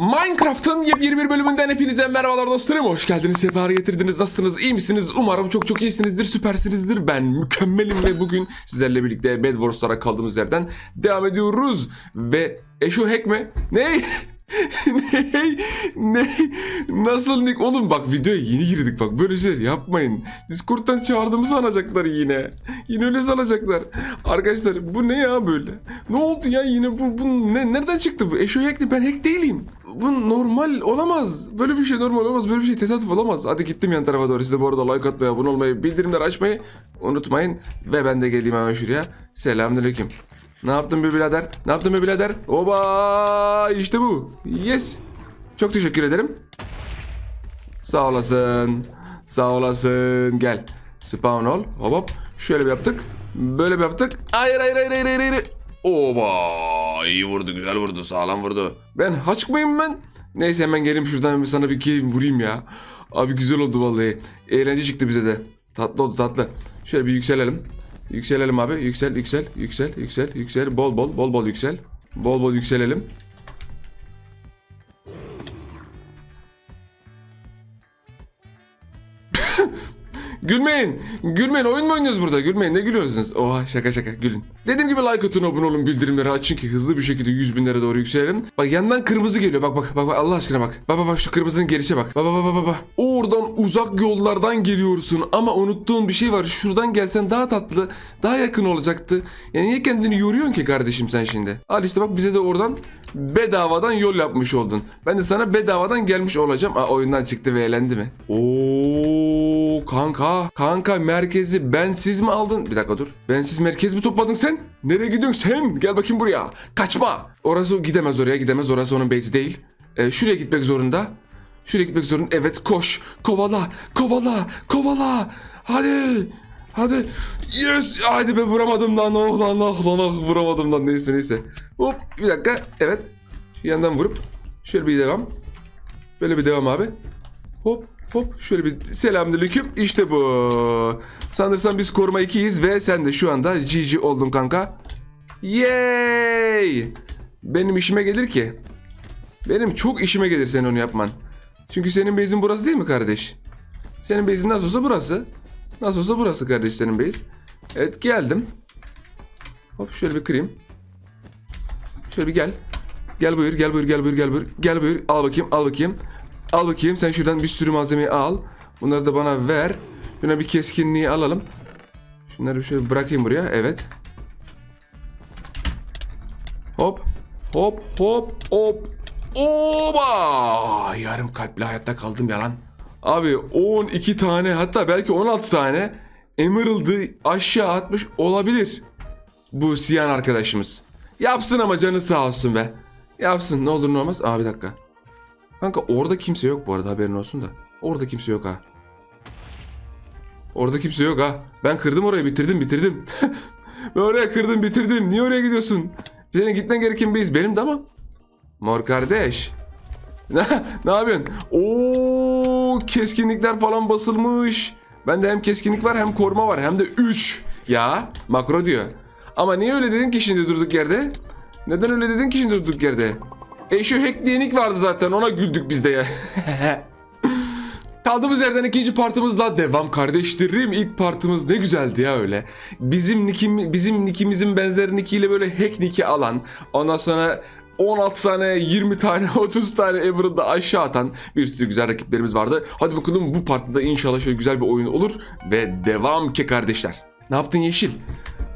Minecraft'ın yepyeni bir bölümünden hepinize merhabalar dostlarım. Hoş geldiniz, sefer getirdiniz. Nasılsınız, iyi misiniz? Umarım çok çok iyisinizdir, süpersinizdir. Ben mükemmelim ve bugün sizlerle birlikte Bed Wars'lara kaldığımız yerden devam ediyoruz. Ve Eşo Hack mi? Ne? Ne? Ne? Nasıl Nick? Oğlum bak videoya yeni girdik bak böyle şeyler yapmayın. Discord'dan çağırdığımı sanacaklar yine. Yine öyle sanacaklar. Arkadaşlar bu ne ya böyle? Ne oldu ya yine bu, bu ne, nereden çıktı bu? Eşo hackli ben hack değilim. Bu normal olamaz. Böyle bir şey normal olamaz. Böyle bir şey tesadüf olamaz. Hadi gittim yan tarafa doğru. Siz de bu arada like atmayı, abone olmayı, bildirimleri açmayı unutmayın. Ve ben de geleyim hemen şuraya. Selamünaleyküm. Ne yaptın be birader? Ne yaptın be birader? Oba! İşte bu. Yes. Çok teşekkür ederim. Sağ olasın. Sağ olasın. Gel. Spawn ol. Hop hop. Şöyle bir yaptık. Böyle bir yaptık. Hayır hayır hayır hayır hayır. hayır. Oba! İyi vurdu güzel vurdu sağlam vurdu. Ben haç mıyım ben? Neyse hemen geleyim şuradan sana bir iki vurayım ya. Abi güzel oldu vallahi. Eğlence çıktı bize de. Tatlı oldu tatlı. Şöyle bir yükselelim. Yükselelim abi. Yüksel yüksel yüksel yüksel yüksel. Bol bol bol bol yüksel. Bol bol yükselelim. Gülmeyin. Gülmeyin. Oyun mu oynuyoruz burada? Gülmeyin. Ne gülüyorsunuz? Oha şaka şaka. Gülün. Dediğim gibi like atın abone olun bildirimleri açın ki hızlı bir şekilde 100 binlere doğru yükselelim. Bak yandan kırmızı geliyor. Bak bak bak bak Allah aşkına bak. Bak bak bak şu kırmızının gelişe bak. Bak bak bak bak bak. Oradan uzak yollardan geliyorsun ama unuttuğun bir şey var. Şuradan gelsen daha tatlı, daha yakın olacaktı. Yani niye kendini yoruyorsun ki kardeşim sen şimdi? Al işte bak bize de oradan bedavadan yol yapmış oldun. Ben de sana bedavadan gelmiş olacağım. Aa oyundan çıktı ve eğlendi mi? Oo kanka. Kanka merkezi bensiz mi aldın? Bir dakika dur. Bensiz merkez mi topladın sen? Nereye gidiyorsun sen? Gel bakayım buraya. Kaçma. Orası gidemez oraya gidemez. Orası onun base'i değil. Ee, şuraya gitmek zorunda. Şuraya gitmek zorunda. Evet koş. Kovala. Kovala. Kovala. Hadi. Hadi. Yes. Hadi be vuramadım lan. Oh lan oh lan oh vuramadım lan. Neyse neyse. Hop bir dakika. Evet. Şu yandan vurup. Şöyle bir devam. Böyle bir devam abi. Hop hop şöyle bir selamünaleyküm. İşte bu. Sanırsam biz koruma 2'yiz ve sen de şu anda GG oldun kanka. Yay! Benim işime gelir ki. Benim çok işime gelir senin onu yapman. Çünkü senin base'in burası değil mi kardeş? Senin base'in nasıl olsa burası. Nasıl olsa burası kardeş senin base. Evet geldim. Hop şöyle bir kırayım. Şöyle bir gel. Gel buyur, gel buyur, gel buyur, gel buyur. Gel buyur, al bakayım, al bakayım. Al bakayım, sen şuradan bir sürü malzemeyi al. Bunları da bana ver. Şuna bir keskinliği alalım. Şunları şöyle bırakayım buraya, evet. Hop, hop, hop, hop. Oba! Yarım kalple hayatta kaldım yalan. Abi 12 tane hatta belki 16 tane Emerald'ı aşağı atmış olabilir. Bu Siyan arkadaşımız. Yapsın ama canı sağ olsun be. Yapsın ne olur ne olmaz. Aa bir dakika. Kanka orada kimse yok bu arada haberin olsun da. Orada kimse yok ha. Orada kimse yok ha. Ben kırdım orayı bitirdim bitirdim. ben oraya kırdım bitirdim. Niye oraya gidiyorsun? Senin gitmen gereken biz benim de ama. Mor kardeş. Ne yapıyorsun? Oo, keskinlikler falan basılmış. Bende hem keskinlik var hem koruma var hem de 3. Ya makro diyor. Ama niye öyle dedin ki şimdi durduk yerde? Neden öyle dedin ki şimdi durduk yerde? E şu hackleyenik vardı zaten ona güldük biz de ya. Kaldığımız yerden ikinci partımızla devam kardeşlerim. İlk partımız ne güzeldi ya öyle. Bizim nikim, bizim nikimizin benzeri nikiyle böyle hack niki alan. Ondan sonra 16 tane, 20 tane, 30 tane Emerald'ı aşağı atan bir sürü güzel rakiplerimiz vardı. Hadi bakalım bu partide inşallah şöyle güzel bir oyun olur ve devam ki kardeşler. Ne yaptın Yeşil?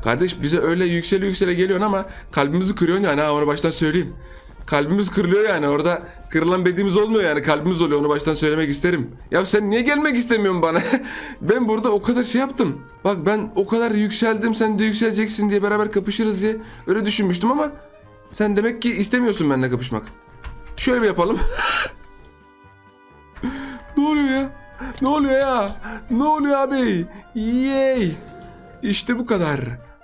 Kardeş bize öyle yüksele yüksele geliyorsun ama kalbimizi kırıyorsun yani ha onu baştan söyleyeyim. Kalbimiz kırılıyor yani orada kırılan bedimiz olmuyor yani kalbimiz oluyor onu baştan söylemek isterim. Ya sen niye gelmek istemiyorsun bana? ben burada o kadar şey yaptım. Bak ben o kadar yükseldim sen de yükseleceksin diye beraber kapışırız diye öyle düşünmüştüm ama sen demek ki istemiyorsun benimle kapışmak. Şöyle bir yapalım. ne oluyor ya? Ne oluyor ya? Ne oluyor abi? Yay! İşte bu kadar.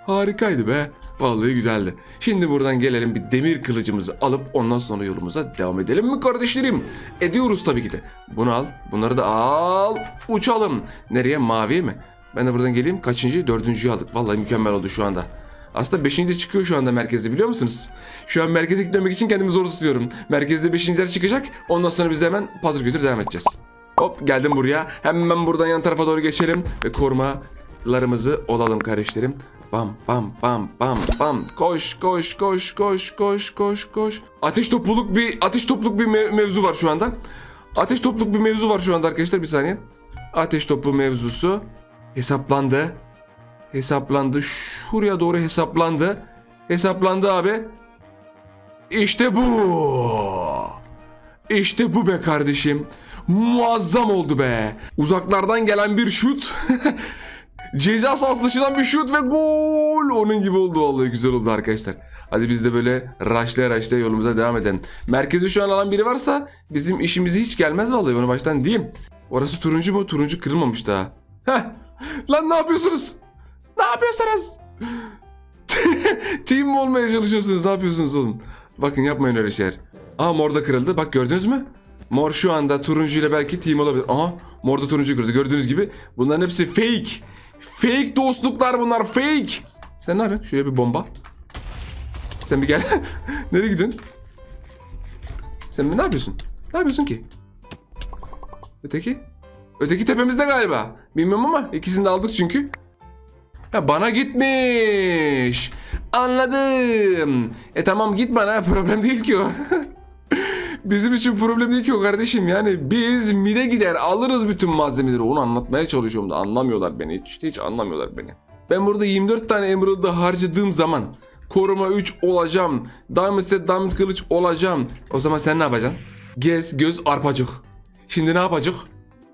Harikaydı be. Vallahi güzeldi. Şimdi buradan gelelim bir demir kılıcımızı alıp ondan sonra yolumuza devam edelim mi kardeşlerim? Ediyoruz tabii ki de. Bunu al. Bunları da al. Uçalım. Nereye? Maviye mi? Ben de buradan geleyim. Kaçıncı? Dördüncüyü aldık. Vallahi mükemmel oldu şu anda. Aslında 5. de çıkıyor şu anda merkezde biliyor musunuz? Şu an merkeze gitmemek için kendimi zor tutuyorum. Merkezde 5.ler çıkacak. Ondan sonra biz de hemen patır götür devam edeceğiz. Hop geldim buraya. Hemen buradan yan tarafa doğru geçelim. Ve korumalarımızı olalım kardeşlerim. Bam bam bam bam bam. Koş koş koş koş koş koş koş. Ateş topluluk bir ateş topluluk bir mev- mevzu var şu anda. Ateş topluluk bir mevzu var şu anda arkadaşlar bir saniye. Ateş topu mevzusu hesaplandı. Hesaplandı. Şuraya doğru hesaplandı. Hesaplandı abi. İşte bu. İşte bu be kardeşim. Muazzam oldu be. Uzaklardan gelen bir şut. Ceza sahası dışından bir şut ve gol. Onun gibi oldu vallahi güzel oldu arkadaşlar. Hadi biz de böyle raşlaya raşlaya yolumuza devam edelim. Merkezi şu an alan biri varsa bizim işimize hiç gelmez vallahi onu baştan diyeyim. Orası turuncu mu? Turuncu kırılmamış daha. Heh. Lan ne yapıyorsunuz? Ne yapıyorsunuz? Team olmaya çalışıyorsunuz? Ne yapıyorsunuz oğlum? Bakın yapmayın öyle şeyler. Aa mor da kırıldı. Bak gördünüz mü? Mor şu anda turuncu ile belki team olabilir. Aha mor da turuncu kırdı. Gördüğünüz gibi bunların hepsi fake. Fake dostluklar bunlar fake. Sen ne yapıyorsun? Şuraya bir bomba. Sen bir gel. Nereye gidiyorsun? Sen ne yapıyorsun? Ne yapıyorsun ki? Öteki? Öteki tepemizde galiba. Bilmiyorum ama ikisini de aldık çünkü. Ha bana gitmiş. Anladım. E tamam git bana problem değil ki o. Bizim için problem değil ki o kardeşim. Yani biz mide gider alırız bütün malzemeleri. Onu anlatmaya çalışıyorum da anlamıyorlar beni. Hiç, hiç anlamıyorlar beni. Ben burada 24 tane Emerald'ı harcadığım zaman koruma 3 olacağım. Diamond set Diamond kılıç olacağım. O zaman sen ne yapacaksın? Gez göz arpacık. Şimdi ne yapacak?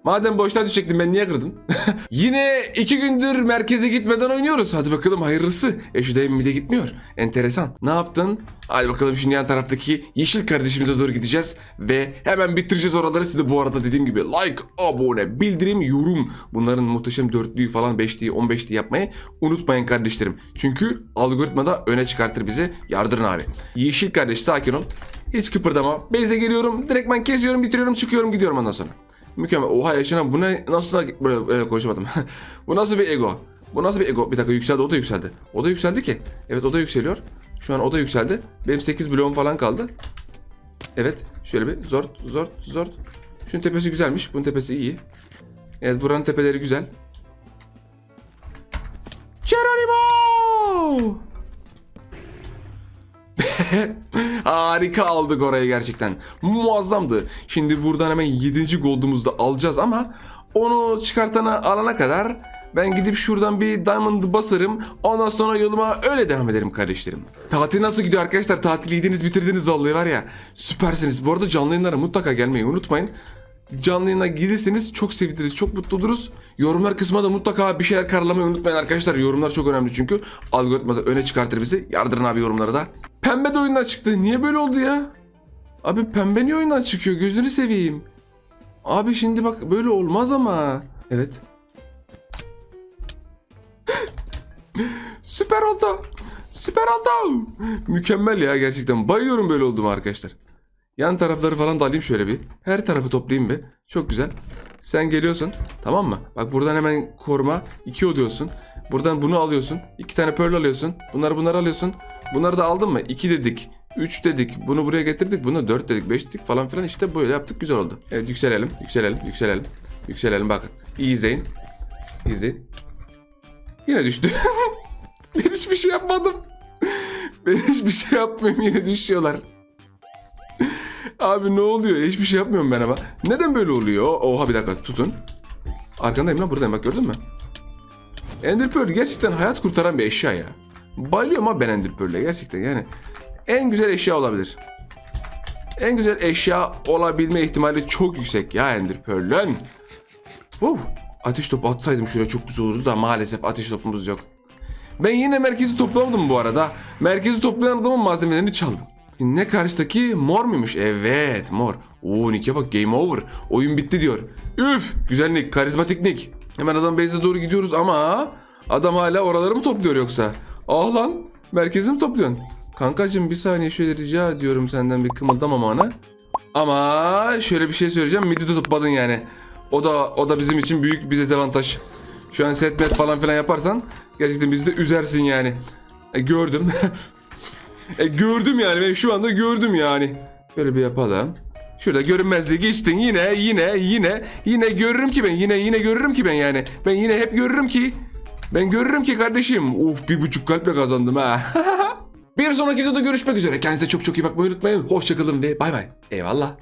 Madem boşta düşecektin ben niye kırdın? Yine iki gündür merkeze gitmeden oynuyoruz. Hadi bakalım hayırlısı. E şu da bir de gitmiyor. Enteresan. Ne yaptın? Hadi bakalım şimdi yan taraftaki yeşil kardeşimize doğru gideceğiz. Ve hemen bitireceğiz oraları. Siz de bu arada dediğim gibi like, abone, bildirim, yorum. Bunların muhteşem dörtlüyü falan beşliği, on beşliği yapmayı unutmayın kardeşlerim. Çünkü algoritmada öne çıkartır bizi. Yardırın abi. Yeşil kardeş sakin ol. Hiç kıpırdama. Beyze geliyorum. Direkt ben kesiyorum, bitiriyorum, çıkıyorum, gidiyorum ondan sonra. Mükemmel. Oha yaşına bu ne nasıl böyle, böyle konuşamadım. bu nasıl bir ego? Bu nasıl bir ego? Bir dakika yükseldi o da yükseldi. O da yükseldi ki. Evet o da yükseliyor. Şu an o da yükseldi. Benim 8 bloğum falan kaldı. Evet şöyle bir zort zort zort. Şunun tepesi güzelmiş. Bunun tepesi iyi. Evet buranın tepeleri güzel. Geronimo! Harika aldık orayı gerçekten. Muazzamdı. Şimdi buradan hemen 7. gold'umuzu da alacağız ama onu çıkartana alana kadar ben gidip şuradan bir diamond basarım. Ondan sonra yoluma öyle devam ederim kardeşlerim. Tatil nasıl gidiyor arkadaşlar? Tatil yediniz bitirdiniz vallahi var ya. Süpersiniz. Bu arada canlı yayınlara mutlaka gelmeyi unutmayın. Canlı yayına giderseniz çok seviniriz, çok mutlu oluruz. Yorumlar kısmına da mutlaka bir şeyler karalamayı unutmayın arkadaşlar. Yorumlar çok önemli çünkü algoritmada öne çıkartır bizi. Yardırın abi yorumları da. Pembe de oyundan çıktı. Niye böyle oldu ya? Abi pembe niye oyundan çıkıyor? Gözünü seveyim. Abi şimdi bak böyle olmaz ama. Evet. Süper oldu. Süper oldu. Mükemmel ya gerçekten. Bayılıyorum böyle olduğuma arkadaşlar. Yan tarafları falan da alayım şöyle bir. Her tarafı toplayayım bir. Çok güzel. Sen geliyorsun. Tamam mı? Bak buradan hemen koruma. 2 oluyorsun. Buradan bunu alıyorsun. 2 tane pearl alıyorsun. Bunları bunları alıyorsun. Bunları da aldın mı? 2 dedik. 3 dedik. Bunu buraya getirdik. Bunu 4 dedik. 5 dedik falan filan. İşte böyle yaptık. Güzel oldu. Evet yükselelim. Yükselelim. Yükselelim. Yükselelim bakın. İyi izleyin. Yine düştü. ben hiçbir şey yapmadım. Ben hiçbir şey yapmıyorum. Yine düşüyorlar. Abi ne oluyor? Hiçbir şey yapmıyorum ben ama. Neden böyle oluyor? Oha bir dakika tutun. Arkandayım lan buradayım bak gördün mü? Ender Pearl gerçekten hayat kurtaran bir eşya ya. Bayılıyorum abi ben Ender Pearl'e gerçekten yani. En güzel eşya olabilir. En güzel eşya olabilme ihtimali çok yüksek ya Ender Pearl'ün. Wow. Ateş topu atsaydım şuraya çok güzel olurdu da maalesef ateş topumuz yok. Ben yine merkezi toplamadım bu arada. Merkezi toplayan adamın malzemelerini çaldım. Ne karşıdaki mor muymuş? Evet mor. Oo Nick'e bak game over. Oyun bitti diyor. Üf güzel Nick karizmatik Nick. Hemen adam base'e doğru gidiyoruz ama adam hala oraları mı topluyor yoksa? Ah lan merkezi mi topluyorsun? Kankacım bir saniye şöyle rica ediyorum senden bir kımıldamamana. Ama şöyle bir şey söyleyeceğim. Midi de topladın yani. O da o da bizim için büyük bir dezavantaj. Şu an setmet falan filan yaparsan gerçekten bizi de üzersin yani. E, gördüm. e, gördüm yani ben şu anda gördüm yani. Böyle bir yapalım. Şurada görünmezliği geçtin yine yine yine yine görürüm ki ben yine yine görürüm ki ben yani. Ben yine hep görürüm ki. Ben görürüm ki kardeşim. Uf bir buçuk kalple kazandım ha. bir sonraki videoda görüşmek üzere. Kendinize çok çok iyi bakmayı unutmayın. Hoşçakalın ve bay bay. Eyvallah.